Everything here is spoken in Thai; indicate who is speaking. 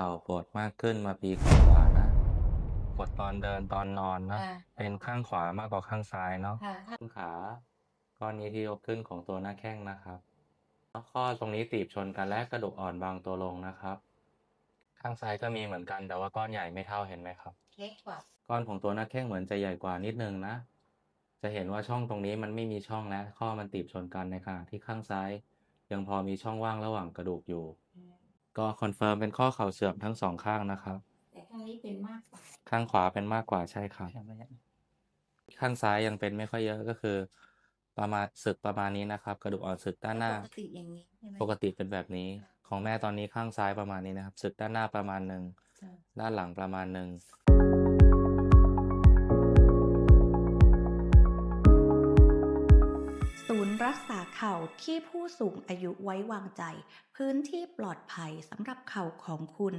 Speaker 1: ข่าปวดมากขึ้นมาปีกว่าๆนะปวดตอนเดินตอนนอนนะ
Speaker 2: ค่ะ
Speaker 1: เป็นข้างขวามากกว่าข้างซ้ายเนาะ
Speaker 2: ค่ะ
Speaker 1: ต้นขาก้อนนี้ที่ยกขึ้นของตัวหน้าแข้งนะครับแล้วข้อตรงนี้ตีบชนกันและกระดูกอ่อนบางตัวลงนะครับ ข้างซ้ายก็มีเหมือนกัน แต่ว่าก้อนใหญ่ไม่เท่าเห็นไหมครับ
Speaker 2: เล็กกว่า
Speaker 1: ก้อนของตัวหน้าแข้งเหมือนจะใหญ่กว่านิดนึงนะ จะเห็นว่าช่องตรงนี้มันไม่มีช่องแล้วข้อมันตีบชนกันในขณะที่ข้างซ้าย ยังพอมีช่องว่างระหว่างกระดูกอยู่ ก็คอนเฟิร์มเป็นข้อเข่าเสื่อมทั้งสองข้างนะครับ
Speaker 2: แต่ข้างนี้เป็นมากกว่า
Speaker 1: ข้างขวาเป็นมากกว่าใช่ครับ ข้างซ้ายยังเป็นไม่ค่อยเยอะก็คือ ประมาณสึกประมาณนี้นะครับ กระดูกอ่อนสึกด้านหน้า
Speaker 2: ปกติอย่างนี้ใช่ไหม
Speaker 1: ปกติเป็นแบบนี้ ของแม่ตอนนี้ข้างซ้ายประมาณนี้นะครับสึกด้านหน้าประมาณหนึ่ง
Speaker 2: ค่ะ
Speaker 1: ด้านหลังประมาณหนึ่ง
Speaker 3: ศูนย์รักษา เข่าที่ผู้สูงอายุไว้วางใจ พื้นที่ปลอดภัยสำหรับเข่าของคุณ